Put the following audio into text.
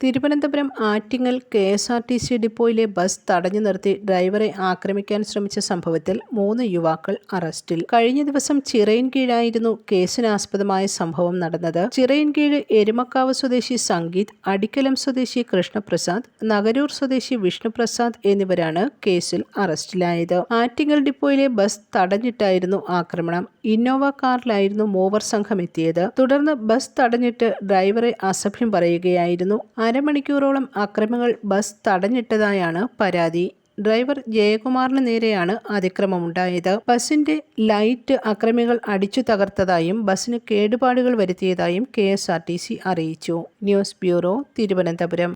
Thiruvananthapuram Attingal K S R T C ഡിപ്പോയിലെ bus തടഞ്ഞു നിർത്തി ഡ്രൈവറെ ആക്രമിക്കാൻ ശ്രമിച്ച സംഭവത്തിൽ മൂന്ന് യുവാക്കൾ അറസ്റ്റിൽ. കഴിഞ്ഞ ദിവസം ചിറയിൻ കീഴായിരുന്നു കേസിനാസ്പദമായ സംഭവം നടന്നത്. ചിറയിൻ കീഴ് എരുമക്കാവ് സ്വദേശി സംഗീത് അടിക്കലം സ്വദേശി കൃഷ്ണപ്രസാദ് നഗരൂർ സ്വദേശി വിഷ്ണുപ്രസാദ് എന്നിവരാണ് കേസിൽ അറസ്റ്റിലായത്. ആറ്റിങ്ങൽ ഡിപ്പോയിലെ ബസ് തടഞ്ഞിട്ടായിരുന്നു ആക്രമണം. ഇന്നോവ കാറിലായിരുന്നു മൂവർ സംഘം എത്തിയത് തുടർന്ന് ബസ് തടഞ്ഞിട്ട് ഡ്രൈവറെ അസഭ്യം പറയുകയായിരുന്നു. അരമണിക്കൂറോളം അക്രമങ്ങൾ ബസ് തടഞ്ഞിട്ടതായാണ് പരാതി. ഡ്രൈവർ ജയകുമാറിന് നേരെയാണ് അതിക്രമമുണ്ടായത്. ബസിന്റെ ലൈറ്റ് അക്രമികൾ അടിച്ചു തകർത്തതായും ബസിന് കേടുപാടുകൾ വരുത്തിയതായും K S R T C അറിയിച്ചു. News bureau Thiruvananthapuram.